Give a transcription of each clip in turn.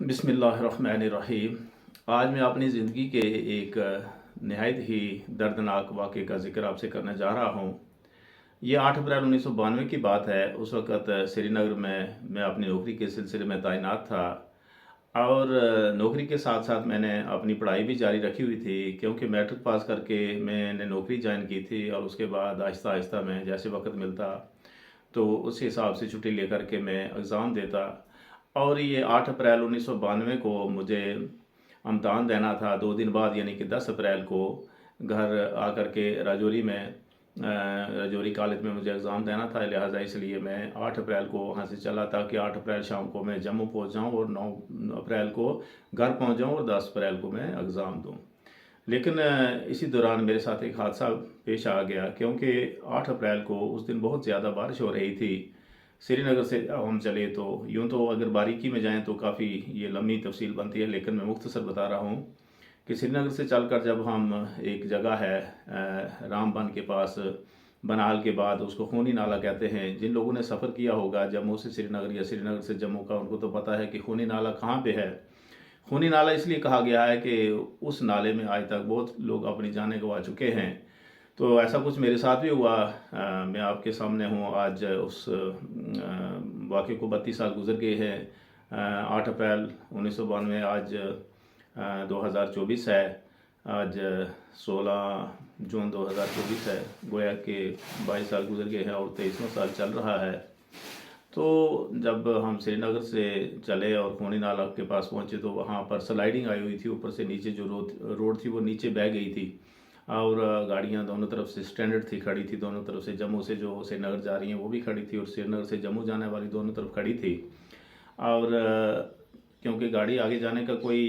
بسم اللہ الرحمن الرحیم۔ آج میں اپنی زندگی کے ایک نہایت ہی دردناک واقعے کا ذکر آپ سے کرنے جا رہا ہوں۔ یہ آٹھ اپریل انیس سو بانوے کی بات ہے۔ اس وقت سری نگر میں میں اپنی نوکری کے سلسلے میں تعینات تھا۔ اور نوکری کے ساتھ ساتھ میں نے اپنی پڑھائی بھی جاری رکھی ہوئی تھی، کیونکہ میٹرک پاس کر کے میں نے نوکری جوائن کی تھی اور اس کے بعد آہستہ آہستہ میں جیسے وقت ملتا تو اس حساب سے چھٹی لے کر کے میں اگزام دیتا۔ اور یہ آٹھ اپریل انیس سو بانوے کو مجھے امتحان دینا تھا۔ دو دن بعد یعنی کہ دس اپریل کو گھر آ کر کے راجوری میں راجوری کالج میں مجھے اگزام دینا تھا۔ لہٰذا اس لیے میں آٹھ اپریل کو وہاں سے چلا تھا کہ آٹھ اپریل شام کو میں جموں پہنچ جاؤں اور نو اپریل کو گھر پہنچ جاؤں اور دس اپریل کو میں اگزام دوں۔ لیکن اسی دوران میرے ساتھ ایک حادثہ پیش آ گیا۔ کیونکہ آٹھ اپریل کو اس دن بہت زیادہ بارش ہو رہی تھی۔ سری نگر سے ہم چلے تو یوں تو اگر باریکی میں جائیں تو کافی یہ لمبی تفصیل بنتی ہے، لیکن میں مختصر بتا رہا ہوں کہ سری نگر سے چل کر جب ہم ایک جگہ ہے رام بن کے پاس، بنال کے بعد، اس کو خونی نالہ کہتے ہیں۔ جن لوگوں نے سفر کیا ہوگا، جموں سے سری نگر یا سری نگر سے جموں کا، ان کو تو پتہ ہے کہ خونی نالہ کہاں پہ ہے۔ خونی نالہ اس لیے کہا گیا ہے کہ اس نالے میں آج تک بہت لوگ اپنی جانیں گوا چکے ہیں۔ تو ایسا کچھ میرے ساتھ بھی ہوا میں آپ کے سامنے ہوں۔ آج اس واقعے کو بتیس سال گزر گئے ہیں۔ آٹھ اپریل انیس سو بانوے، آج دو ہزار چوبیس ہے۔ آج سولہ جون دو ہزار چوبیس ہے۔ گویا کہ بائیس سال گزر گئے ہیں اور تیئیسواں سال چل رہا ہے۔ تو جب ہم سری نگر سے چلے اور خونی نالہ کے پاس پہنچے تو وہاں پر سلائیڈنگ آئی ہوئی تھی۔ اوپر سے نیچے جو روڈ تھی وہ نیچے بہ گئی تھی۔ اور گاڑیاں دونوں طرف سے سٹینڈرڈ تھی، کھڑی تھی دونوں طرف سے۔ جموں سے جو سری نگر جا رہی ہیں، وہ بھی کھڑی تھی، اور سری نگر سے جموں جانے والی دونوں طرف کھڑی تھی۔ اور کیونکہ گاڑی آگے جانے کا کوئی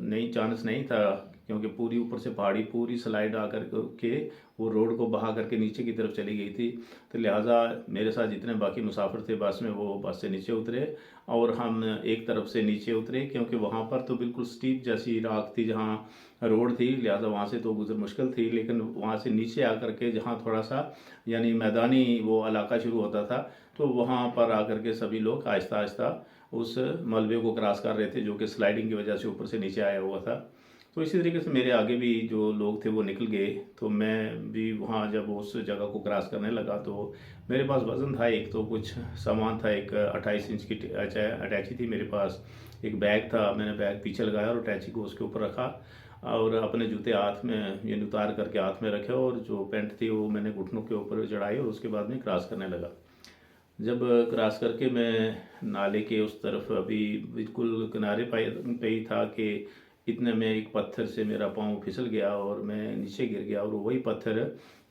نئی چانس نہیں تھا۔ کیونکہ پوری اوپر سے پہاڑی پوری سلائڈ آ کر کے وہ روڈ کو بہا کر کے نیچے کی طرف چلی گئی تھی۔ تو لہٰذا میرے ساتھ جتنے باقی مسافر تھے بس میں وہ بس سے نیچے اترے اور ہم ایک طرف سے نیچے اترے کیونکہ وہاں پر تو بالکل سٹیپ جیسی راک تھی جہاں روڈ تھی، لہٰذا وہاں سے تو گزر مشکل تھی، لیکن وہاں سے نیچے آ کر کے جہاں تھوڑا سا یعنی میدانی وہ علاقہ شروع ہوتا تھا، تو وہاں پر آ کر کے سبھی لوگ آہستہ آہستہ اس ملبے کو کراس کر رہے تھے جو کہ سلائڈنگ کی وجہ سے اوپر سے نیچے آیا ہوا تھا۔ تو اسی طریقے سے میرے آگے بھی جو لوگ تھے وہ نکل گئے۔ تو میں بھی وہاں جب اس جگہ کو کراس کرنے لگا تو میرے پاس وزن تھا ایک تو کچھ سامان تھا، ایک اٹھائیس انچ کی اٹیچی تھی میرے پاس۔ ایک بیگ تھا، میں نے بیگ پیچھے لگایا اور اٹیچی کو اس کے اوپر رکھا اور اپنے جوتے ہاتھ میں یہ اتار کر کے ہاتھ میں رکھے اور جو پینٹ تھی وہ میں نے گھٹنوں کے اوپر چڑھائی اور اس کے بعد میں کراس کرنے لگا۔ جب کراس کر کے میں نالے کے اس طرف ابھی بالکل کنارے پہ ہی تھا کہ اتنے میں ایک پتھر سے میرا پاؤں پھسل گیا اور میں نیچے گر گیا اور وہی پتھر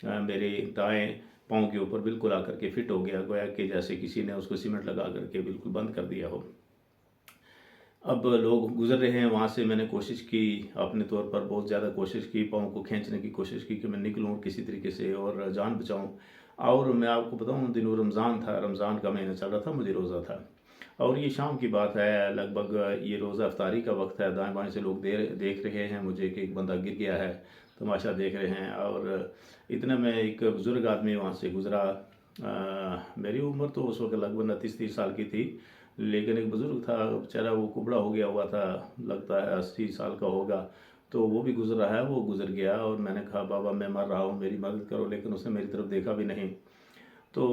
میرے دائیں پاؤں کے اوپر بالکل آ کر کے فٹ ہو گیا، گویا کہ جیسے کسی نے اس کو سیمنٹ لگا کر کے بالکل بند کر دیا ہو۔ اب لوگ گزر رہے ہیں، وہاں سے میں نے کوشش کی، اپنے طور پر بہت زیادہ کوشش کی، پاؤں کو کھینچنے کی کوشش کی کہ میں نکلوں کسی طریقے سے اور جان بچاؤں۔ اور میں آپ کو بتاؤں دنوں رمضان تھا، رمضان کا مہینہ چل رہا تھا، مجھے روزہ تھا۔ اور یہ شام کی بات ہے، لگ بھگ یہ روزہ افطاری کا وقت ہے۔ دائیں بائیں سے لوگ دیکھ رہے ہیں مجھے کہ ایک بندہ گر گیا ہے، تماشا دیکھ رہے ہیں۔ اور اتنے میں ایک بزرگ آدمی وہاں سے گزرا۔ میری عمر تو اس وقت لگ بھگ تیس تیس سال کی تھی، لیکن ایک بزرگ تھا۔ بیچارہ وہ کبڑا ہو گیا ہوا تھا، لگتا ہے اسی سال کا ہوگا۔ تو وہ بھی گزر رہا ہے، وہ گزر گیا۔ اور میں نے کہا، بابا میں مر رہا ہوں، میری مدد کرو، لیکن اس نے میری طرف دیکھا بھی نہیں۔ تو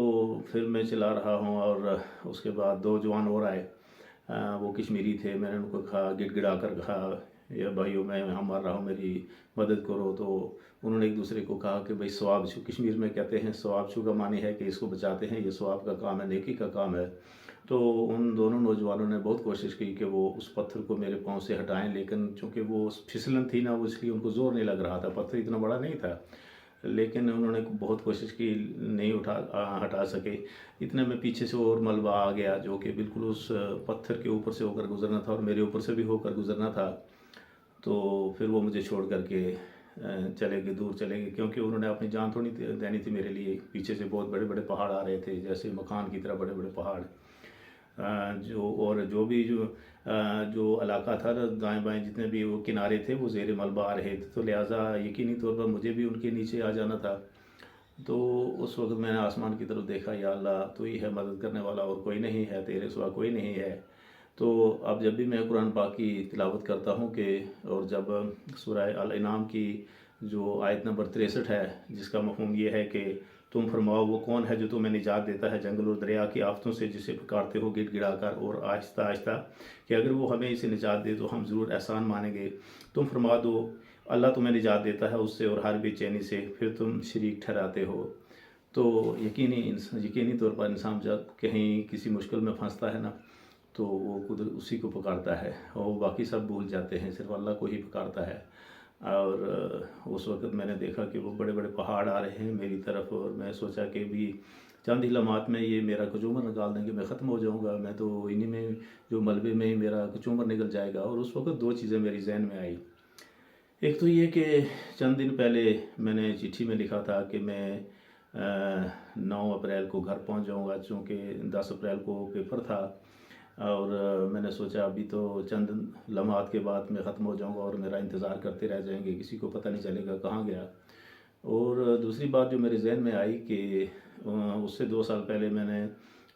پھر میں چلا رہا ہوں اور اس کے بعد دو جوان اور آئے۔ وہ کشمیری تھے۔ میں نے ان کو کہا، گڑ گڑا کر کہا یہ بھائیو، میں یہاں مار رہا ہوں، میری مدد کرو۔ تو انہوں نے ایک دوسرے کو کہا کہ، بھائی سواب چھو۔ کشمیر میں کہتے ہیں سواب چھو کا معنی ہے کہ اس کو بچاتے ہیں، یہ سواب کا کام ہے، نیکی کا کام ہے۔ تو ان دونوں نوجوانوں نے بہت کوشش کی کہ وہ اس پتھر کو میرے پاؤں سے ہٹائیں، لیکن چونکہ وہ پھسلن تھی نا، وہ اس لیے ان کو زور نہیں لگ رہا تھا۔ پتھر اتنا بڑا نہیں تھا۔ لیکن انہوں نے بہت کوشش کی نہیں اٹھا ہٹا سکے۔ اتنے میں پیچھے سے اور ملبہ آ گیا جو کہ بالکل اس پتھر کے اوپر سے ہو کر گزرنا تھا اور میرے اوپر سے بھی ہو کر گزرنا تھا۔ تو پھر وہ مجھے چھوڑ کر کے چلے گئے، دور چلے گئے۔ کیونکہ انہوں نے اپنی جان تھوڑی دینی تھی میرے لیے۔ پیچھے سے بہت بڑے بڑے پہاڑ آ رہے تھے، جیسے مکان کی طرح بڑے بڑے پہاڑ۔ جو اور جو بھی جو جو علاقہ تھا دائیں بائیں جتنے بھی وہ کنارے تھے، وہ زیر ملبہ آ رہے تھے۔ تو لہٰذا یقینی طور پر مجھے بھی ان کے نیچے آ جانا تھا۔ تو اس وقت میں نے آسمان کی طرف دیکھا، یا اللہ، تو ہی ہے مدد کرنے والا اور کوئی نہیں ہے، تیرے سوا کوئی نہیں ہے۔ تو اب جب بھی میں قرآن پاک کی تلاوت کرتا ہوں کہ، اور جب سورہ الانعام کی جو آیت نمبر تریسٹھ ہے، جس کا مفہوم یہ ہے کہ تم فرماؤ، وہ کون ہے جو تمہیں نجات دیتا ہے جنگل اور دریا کی آفتوں سے جسے پکارتے ہو گڑ گڑا کر اور آہستہ آہستہ؟ کہ اگر وہ ہمیں اسے نجات دے تو ہم ضرور احسان مانیں گے۔ تم فرما دو، اللہ تمہیں نجات دیتا ہے اس سے اور ہر بے چینی سے، پھر تم شریک ٹھہراتے ہو۔ تو یقینی یقینی طور پر انسان جب کہیں کسی مشکل میں پھنستا ہے نا، تو وہ خود اسی کو پکارتا ہے اور باقی سب بھول جاتے ہیں، صرف اللہ کو ہی پکارتا ہے۔ اور اس وقت میں نے دیکھا کہ وہ بڑے بڑے پہاڑ آ رہے ہیں میری طرف اور میں سوچا کہ بھی چند ہی لمحات میں یہ میرا کچومر نکال دیں گے، میں ختم ہو جاؤں گا، میں تو انہی میں، جو ملبے میں ہی میرا کچومر نکل جائے گا، اور اس وقت دو چیزیں میری ذہن میں آئی ایک تو یہ کہ چند دن پہلے میں نے چٹھی میں لکھا تھا کہ میں نو اپریل کو گھر پہنچ جاؤں گا، چونکہ دس اپریل کو پیپر تھا۔ اور میں نے سوچا ابھی تو چند لمحات کے بعد میں ختم ہو جاؤں گا اور میرا انتظار کرتے رہ جائیں گے، کسی کو پتہ نہیں چلے گا کہاں گیا۔ اور دوسری بات جو میرے ذہن میں آئی کہ اس سے دو سال پہلے میں نے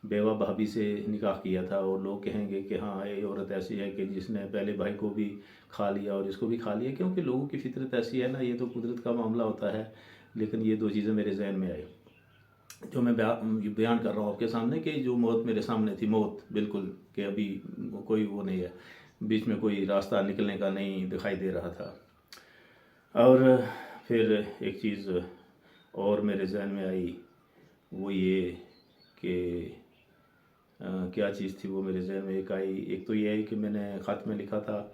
بیوہ بھابھی سے نکاح کیا تھا اور لوگ کہیں گے کہ ہاں یہ عورت ایسی ہے کہ جس نے پہلے بھائی کو بھی کھا لیا اور اس کو بھی کھا لیا، کیونکہ لوگوں کی فطرت ایسی ہے نا، یہ تو قدرت کا معاملہ ہوتا ہے، لیکن یہ دو چیزیں میرے ذہن میں آئی جو میں بیا- بیان کر رہا ہوں آپ کے سامنے کہ جو موت میرے سامنے تھی، موت، بالکل، کہ ابھی کوئی وہ نہیں ہے۔ بیچ میں کوئی راستہ نکلنے کا نہیں دکھائی دے رہا تھا۔ اور پھر ایک چیز اور میرے ذہن میں آئی، وہ یہ کہ کیا چیز تھی وہ میرے ذہن میں ایک آئی۔ ایک تو یہ ہے کہ میں نے خط میں لکھا تھا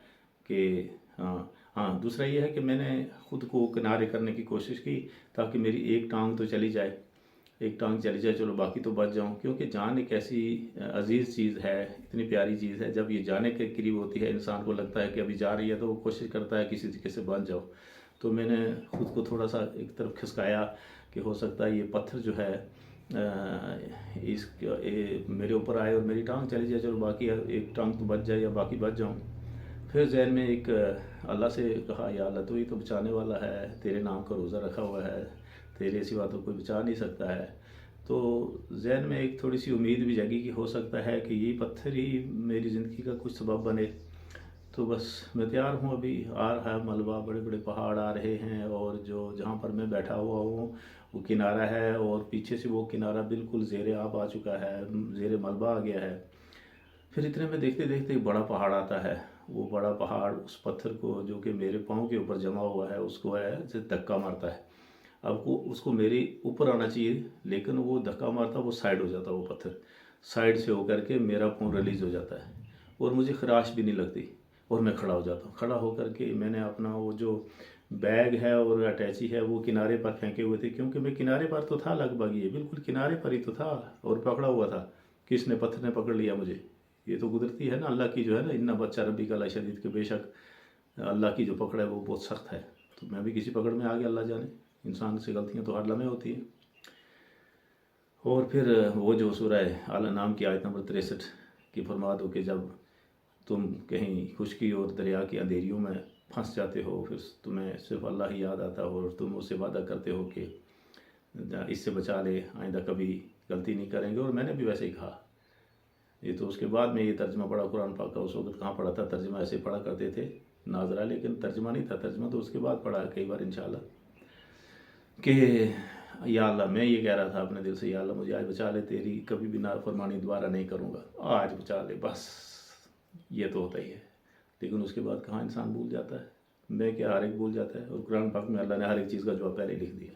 کہ ہاں ہاں دوسرا یہ ہے کہ میں نے خود کو کنارے کرنے کی کوشش کی تاکہ میری ایک ٹانگ تو چلی جائے۔ ایک ٹانگ چلی جائے، چلو باقی تو بچ جاؤں۔ کیونکہ جان ایک ایسی عزیز چیز ہے، اتنی پیاری چیز ہے۔ جب یہ جانے کے قریب ہوتی ہے، انسان کو لگتا ہے کہ ابھی جا رہی ہے تو وہ کوشش کرتا ہے کسی طریقے سے بچ جاؤ۔ تو میں نے خود کو تھوڑا سا ایک طرف کھسکایا کہ ہو سکتا ہے یہ پتھر جو ہے اس میرے اوپر آئے اور میری ٹانگ چلی جائے، چلو باقی ایک ٹانگ تو بچ جائے یا باقی بچ جاؤں۔ پھر ذہن میں ایک اللہ سے کہا، یا اللہ تو ہی تو بچانے والا ہے، تیرے نام کا روزہ رکھا ہوا ہے۔ تیرے سوا تو کوئی بچا نہیں سکتا ہے۔ تو ذہن میں ایک تھوڑی سی امید بھی جگی کہ ہو سکتا ہے کہ یہ پتھر ہی میری زندگی کا کچھ سبب بنے۔ تو بس میں تیار ہوں ابھی۔ آ رہا ہے ملبہ، بڑے بڑے پہاڑ آ رہے ہیں اور جو جہاں پر میں بیٹھا ہوا ہوں، وہ کنارہ ہے اور پیچھے سے وہ کنارہ بالکل زیر آب آ چکا ہے، زیر ملبہ آ گیا ہے۔ پھر اتنے میں دیکھتے دیکھتے ایک بڑا پہاڑ آتا ہے۔ وہ بڑا پہاڑ اس پتھر کو جو کہ میرے پاؤں کے اوپر جمع ہوا ہے، اس کو ہے دھکا مارتا ہے۔ اب کو اس کو میری اوپر آنا چاہیے، لیکن وہ دھکا مارتا، وہ سائڈ ہو جاتا، وہ پتھر۔ سائڈ سے ہو کر کے میرا پاؤں ریلیز ہو جاتا ہے اور مجھے خراش بھی نہیں لگتی اور میں کھڑا ہو جاتا ہوں۔ کھڑا ہو کر کے میں نے اپنا وہ جو بیگ ہے اور اٹیچی ہے، وہ کنارے پر پھینکے ہوئے تھے۔ کیونکہ میں کنارے پر تو تھا، لگ بھگ یہ بالکل کنارے پر ہی تو تھا اور پکڑا ہوا تھا۔ کس نے پتھر نے پکڑ لیا مجھے؟ یہ تو قدرتی ہے نا، اللہ کی جو ہے نا اتنا بچہ ربی کا اللہ شدید کے بے شک اللہ کی جو پکڑ ہے وہ بہت سخت ہے۔ تو میں بھی کسی پکڑ میں آ گیا اللہ جانے۔ انسان سے غلطیاں تو ہر لمحے ہوتی ہیں۔ اور پھر وہ جو سورہ اعلیٰ نام کی آیت نمبر تریسٹھ کی فرما دو کہ جب تم کہیں خشکی اور دریا کی اندھیریوں میں پھنس جاتے ہو، پھر تمہیں صرف اللہ ہی یاد آتا ہو اور تم اس سے وعدہ کرتے ہو کہ اس سے بچا لے، آئندہ کبھی غلطی نہیں کریں گے۔ اور میں نے بھی ویسے ہی کہا۔ یہ تو اس کے بعد میں یہ ترجمہ پڑھا، قرآن پاک کا اس وقت کہاں پڑھا تھا؟ ترجمہ ایسے پڑھا کرتے تھے، ناظرہ، لیکن ترجمہ نہیں تھا، ترجمہ تو اس کے بعد پڑھا کئی بار انشاءاللہ۔ کہ یا اللہ میں یہ کہہ رہا تھا اپنے دل سے، یا اللہ مجھے آج بچا لے، تیری کبھی بھی نافرمانی دوبارہ نہیں کروں گا۔ آج بچا لے، بس۔ یہ تو ہوتا ہی ہے۔ لیکن اس کے بعد کہاں انسان بھول جاتا ہے؟ میں کیا ہر ایک بھول جاتا ہے؟ اور قرآن پاک میں اللہ نے ہر ایک چیز کا جواب پہلے لکھ دیا۔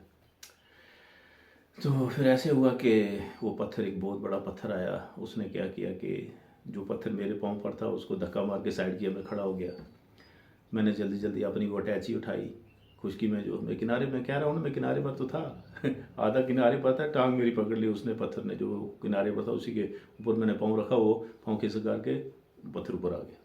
تو پھر ایسے ہوا کہ وہ پتھر، ایک بہت بڑا پتھر آیا۔ اس نے کیا کیا کہ جو پتھر میرے پاؤں پر تھا، اس کو دھکا مار کے سائڈ کیا، میں کھڑا ہو گیا۔ میں نے جلدی جلدی اپنی وہ اٹیچی اٹھائی۔ خشکی میں جو میں کنارے میں کہہ رہا ہوں نا، میں کنارے پر تو تھا۔ آدھا کنارے پر تھا، ٹانگ میری پکڑ لی اس نے، پتھر نے جو کنارے پر تھا، اسی کے اوپر میں نے پاؤں رکھا، وہ پاؤں کھسک کر کے پتھر اوپر آ گیا۔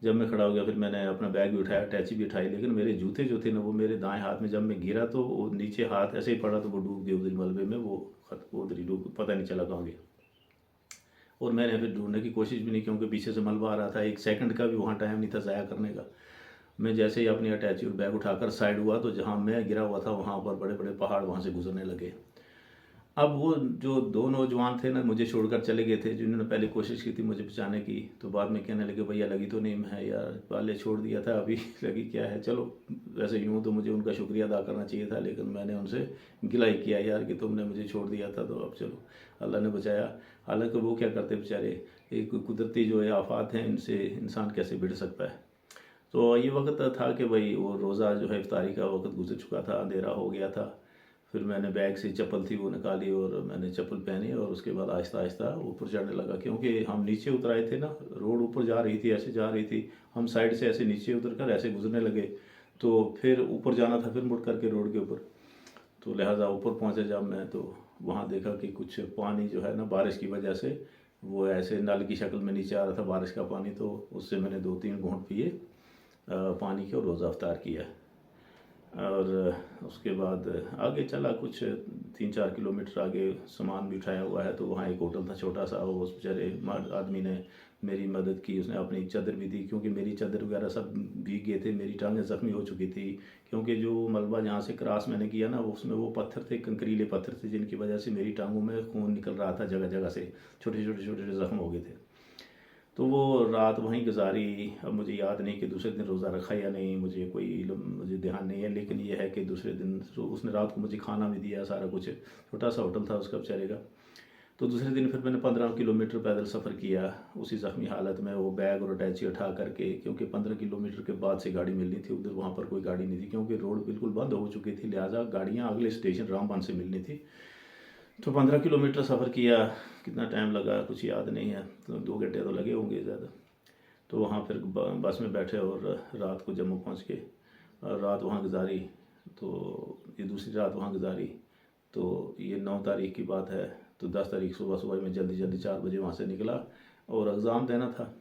جب میں کھڑا ہو گیا، پھر میں نے اپنا بیگ بھی اٹھایا اٹیچی بھی اٹھائی، لیکن میرے جوتے جو تھے نا، وہ میرے دائیں ہاتھ میں جب میں گرا تو وہ نیچے ہاتھ ایسے ہی پڑا تو وہ ڈوب گیا ادھر ملبے میں، وہ خط، وہ ادھر ہی ڈوب، پتہ نہیں چلا کہاں گیا۔ اور میں نے پھر ڈھونڈنے کی کوشش بھی نہیں، کیونکہ پیچھے سے ملبہ آ رہا تھا، ایک سیکنڈ کا بھی وہاں ٹائم نہیں تھا ضائع کرنے کا۔ میں جیسے ہی اپنی اٹیچی اور بیگ اٹھا کر سائڈ ہوا تو جہاں میں گرا ہوا تھا وہاں پر بڑے بڑے پہاڑ وہاں سے گزرنے لگے۔ اب وہ جو دو نوجوان تھے نا مجھے چھوڑ کر چلے گئے تھے جنہوں نے پہلے کوشش کی تھی مجھے بچانے کی، تو بعد میں کہنے لگے بھیا لگی تو نہیں ہے یار پہلے چھوڑ دیا تھا، ابھی لگی کیا ہے؟ چلو، ویسے یوں تو مجھے ان کا شکریہ ادا کرنا چاہیے تھا، لیکن میں نے ان سے گلا ہی کیا، یار، کہ تم نے مجھے چھوڑ دیا تھا، تو اب چلو، اللہ نے بچایا۔ حالانکہ وہ کیا کرتے بیچارے ایک قدرتی جو ہے آفات ہیں، ان سے انسان کیسے بڑھ سکتا ہے؟ تو یہ وقت تھا کہ بھائی وہ روزہ جو ہے افطاری کا وقت گزر چکا تھا، اندھیرا ہو گیا تھا۔ پھر میں نے بیگ سے چپل تھی وہ نکالی اور میں نے چپل پہنی اور اس کے بعد آہستہ آہستہ اوپر چڑھنے لگا۔ کیونکہ ہم نیچے اترائے تھے نا، روڈ اوپر جا رہی تھی، ایسے جا رہی تھی۔ ہم سائڈ سے ایسے نیچے اتر کر ایسے گزرنے لگے۔ تو پھر اوپر جانا تھا پھر مڑ کر کے روڈ کے اوپر۔ تو لہٰذا اوپر پہنچے جب میں تو وہاں دیکھا کہ کچھ پانی جو ہے نا بارش کی وجہ سے وہ ایسے نل کی شکل میں نیچے آ رہا تھا، بارش کا پانی۔ تو اس سے میں نے دو تین گھونٹ پیے۔ پانی کے اور روزہ افطار کیا اور اس کے بعد آگے چلا کچھ تین چار کلومیٹر آگے سامان بھی اٹھایا ہوا ہے تو وہاں ایک ہوٹل تھا چھوٹا سا، وہ اس بیچارے آدمی نے میری مدد کی، اس نے اپنی چادر بھی دی، کیونکہ میری چادر وغیرہ سب بھیگ گئے تھے، میری ٹانگیں زخمی ہو چکی تھی۔ کیونکہ جو ملبہ جہاں سے کراس میں نے کیا نا، اس میں وہ پتھر تھے، کنکریلے پتھر تھے، جن کی وجہ سے میری ٹانگوں میں خون نکل رہا تھا جگہ جگہ سے چھوٹے چھوٹے چھوٹے زخم ہو گئے تھے۔ تو وہ رات وہیں گزاری۔ اب مجھے یاد نہیں کہ دوسرے دن روزہ رکھا یا نہیں، مجھے کوئی علم، مجھے دھیان نہیں ہے۔ لیکن یہ ہے کہ دوسرے دن اس نے رات کو مجھے کھانا بھی دیا، سارا کچھ۔ چھوٹا سا ہوٹل تھا اس کا بیچارے گا تو دوسرے دن پھر میں نے پندرہ کلو میٹر پیدل سفر کیا۔ اسی زخمی حالت میں وہ بیگ اور اٹیچی اٹھا کر کے، کیونکہ پندرہ کلو میٹر کے بعد سے گاڑی ملنی تھی، ادھر وہاں پر کوئی گاڑی نہیں تھی، کیونکہ روڈ بالکل بند ہو چکی تھی۔ لہٰذا گاڑیاں اگلے اسٹیشن رام بان سے ملنی تھی۔ تو پندرہ کلو میٹر سفر کیا، کتنا ٹائم لگا، کچھ یاد نہیں ہے، تو دو گھنٹے تو لگے ہوں گے زیادہ۔ تو وہاں پھر بس میں بیٹھے اور رات کو جموں پہنچ کے رات وہاں گزاری، تو یہ دوسری رات وہاں گزاری۔ تو یہ نو تاریخ کی بات ہے، تو دس تاریخ صبح صبح میں جلدی جلدی چار بجے وہاں سے نکلا اور اگزام دینا تھا۔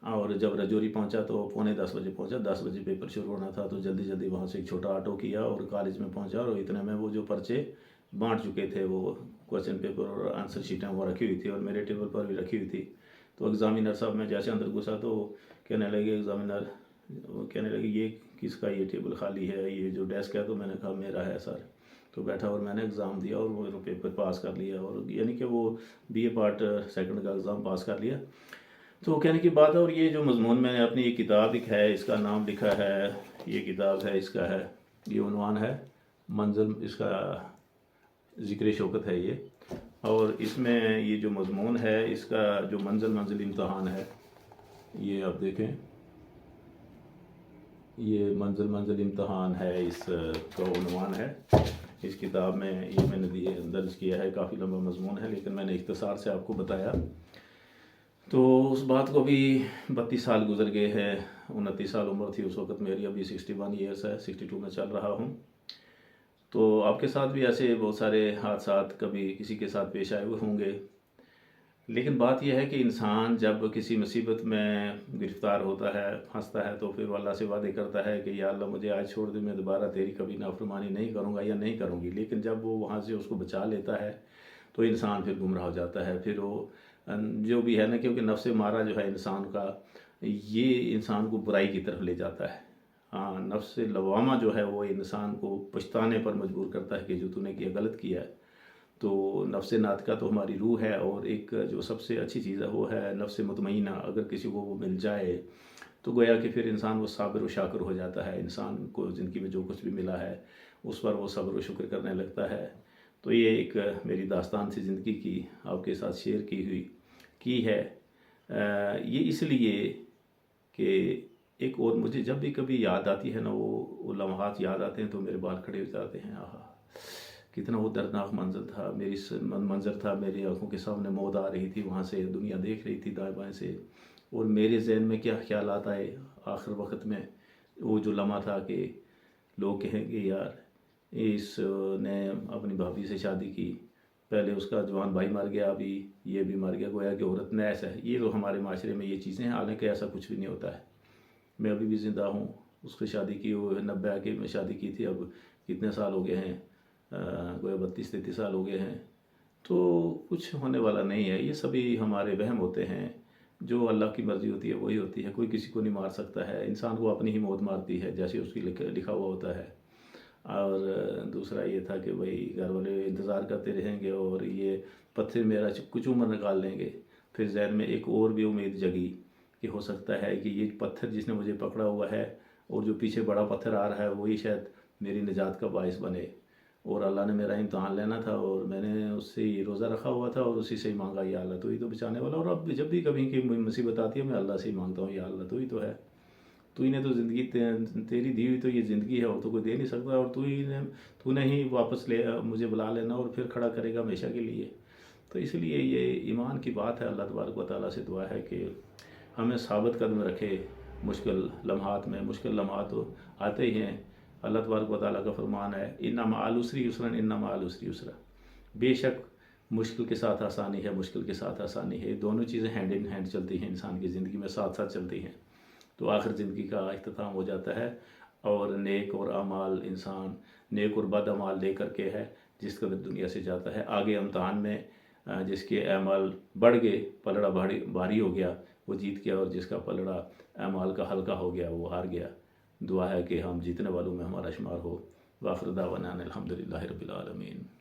اور جب رجوری پہنچا تو پونے دس بجے پہنچا۔ دس بجے پیپر شروع ہونا تھا تو جلدی جلدی وہاں سے ایک چھوٹا آٹو کیا اور کالج میں پہنچا اور اتنے میں وہ جو پرچے بانٹ چکے تھے وہ کوشچن پیپر اور آنسر شیٹیں وہ رکھی ہوئی تھی اور میرے ٹیبل پر بھی رکھی ہوئی تھی۔ تو ایگزامینر صاحب، میں جیسے اندر گھسا تو کہنے لگے ایگزامینر کہنے لگے، یہ کس کا یہ ٹیبل خالی ہے؟ یہ جو ڈیسک ہے تو میں نے کہا میرا ہے سر۔ تو بیٹھا اور میں نے ایگزام دیا اور وہ پیپر پاس کر لیا اور یعنی کہ وہ بی اے پارٹ سیکنڈ کا ایگزام پاس کر لیا۔ تو کہنے کی بات ہے اور یہ جو مضمون میں نے اپنی یہ کتاب ایک ہے، اس کا نام لکھا ہے، یہ کتاب ہے، اس کا ہے، یہ عنوان ہے، منزل، اس کا ذکر شوکت ہے یہ۔ اور اس میں یہ جو مضمون ہے، اس کا جو منزل منزل امتحان ہے، یہ آپ دیکھیں۔ یہ منزل منزل امتحان ہے، اس کا عنوان ہے۔ اس کتاب میں یہ میں نے درج کیا ہے، کافی لمبا مضمون ہے، لیکن میں نے اختصار سے آپ کو بتایا۔ تو اس بات کو بھی بتیس سال گزر گئے ہیں، انتیس سال عمر تھی اس وقت میری، ابھی سکسٹی ون ایئرس ہے سکسٹی ٹو میں چل رہا ہوں۔ تو آپ کے ساتھ بھی ایسے بہت سارے حادثات کبھی کسی کے ساتھ پیش آئے ہوئے ہوں گے۔ لیکن بات یہ ہے کہ انسان جب کسی مصیبت میں گرفتار ہوتا ہے، پھنستا ہے، تو پھر وہ اللہ سے وعدے کرتا ہے کہ یا اللہ مجھے آج چھوڑ دے، میں دوبارہ تیری کبھی نافرمانی نہیں کروں گا یا نہیں کروں گی۔ لیکن جب وہ وہاں سے اس کو بچا لیتا ہے، تو انسان پھر گمراہ ہو جاتا ہے۔ پھر وہ جو بھی ہے نا، کیونکہ نفس مارا جو ہے انسان کا، یہ انسان کو برائی کی طرف لے جاتا ہے۔ ہاں، نفس لوامہ جو ہے وہ انسان کو پچھتانے پر مجبور کرتا ہے کہ جو تو نے کیا، غلط کیا ہے۔ تو نفس نات کا تو ہماری روح ہے اور ایک جو سب سے اچھی چیز ہے وہ ہے نفس مطمئنہ۔ اگر کسی کو وہ مل جائے تو گویا کہ پھر انسان وہ صابر و شاکر ہو جاتا ہے۔ انسان کو زندگی میں جو کچھ بھی ملا ہے اس پر وہ صبر و شکر کرنے لگتا ہے۔ تو یہ ایک میری داستان سی زندگی کی آپ کے ساتھ شیئر کی ہوئی، کی ہے۔ یہ اس لیے کہ ایک اور مجھے جب بھی کبھی یاد آتی ہے نا، وہ لمحات یاد آتے ہیں تو میرے بال کھڑے ہو جاتے ہیں، آہا، کتنا وہ دردناک منظر تھا، میری منظر تھا، میری آنکھوں کے سامنے موت آ رہی تھی، وہاں سے دنیا دیکھ رہی تھی دائیں بائیں سے، اور میرے ذہن میں کیا خیالات آئے آخر وقت میں؟ وہ جو لمحہ تھا کہ لوگ کہیں گے، یار، اس نے اپنی بھابھی سے شادی کی، پہلے اس کا جوان بھائی مر گیا، ابھی یہ بھی مر گیا، گویا کہ عورت نے ایسا ہے۔ یہ تو ہمارے معاشرے میں یہ چیزیں ہیں، حالانکہ ایسا کچھ بھی نہیں ہوتا ہے۔ میں ابھی بھی زندہ ہوں۔ اس کی شادی کی وہ نبے کے میں شادی کی تھی۔ اب کتنے سال ہو گئے ہیں؟ گویا بتیس تینتیس سال ہو گئے ہیں۔ تو کچھ ہونے والا نہیں ہے۔ یہ سبھی ہمارے وہم ہوتے ہیں۔ جو اللہ کی مرضی ہوتی ہے وہی ہوتی ہے۔ کوئی کسی کو نہیں مار سکتا ہے۔ انسان کو اپنی ہی موت مارتی ہے، جیسے اس کی لکھا ہوا ہوتا ہے۔ اور دوسرا یہ تھا کہ بھائی، گھر والے انتظار کرتے رہیں گے اور یہ پتھر میرا کچھ عمر نکال لیں گے۔ پھر ذہن میں ایک اور بھی امید جگی۔ کہ ہو سکتا ہے کہ یہ پتھر جس نے مجھے پکڑا ہوا ہے اور جو پیچھے بڑا پتھر آ رہا ہے وہی شاید میری نجات کا باعث بنے۔ اور اللہ نے میرا امتحان لینا تھا اور میں نے اس سے ہی روزہ رکھا ہوا تھا اور اسی سے ہی مانگا، یا اللہ تو ہی تو بچانے والا۔ اور اب جب بھی کبھی کی مصیبت آتی ہے، میں اللہ سے ہی مانگتا ہوں، یا اللہ تو ہی تو ہے۔ تو ہی نے تو زندگی تیری دی ہوئی تو یہ زندگی ہے اور تو کوئی دے نہیں سکتا۔ اور تو ہی نے، تو نے ہی واپس لے، مجھے بلا لینا اور پھر کھڑا کرے گا ہمیشہ کے لیے۔ تو اس لیے یہ ایمان کی بات ہے، اللہ تبارک و تعالیٰ سے دعا ہے کہ ہمیں ثابت قدم رکھے، مشکل لمحات میں مشکل لمحات آتے ہی ہیں۔ اللہ تبارک و تعالیٰ کا فرمان ہے انما آلوسری یسرن انما آلوسری یسرا. بے شک مشکل کے ساتھ آسانی ہے، مشکل کے ساتھ آسانی ہے۔ دونوں چیزیں ہینڈ ان ہینڈ چلتی ہیں، انسان کی زندگی میں ساتھ ساتھ چلتی ہیں۔ تو آخر زندگی کا اختتام ہو جاتا ہے اور نیک اور اعمال انسان نیک اور بد اعمال لے کر کے ہے، جس قدر دنیا سے جاتا ہے۔ آگے امتحان میں جس کے اعمال بڑھ گئے، پلڑا بھاری بھاری ہو گیا وہ جیت گیا اور جس کا پلڑا اعمال کا ہلکا ہو گیا، وہ ہار گیا۔ دعا ہے کہ ہم جیتنے والوں میں ہمارا شمار ہو۔ واخر ونان الحمد للہ رب العالمین۔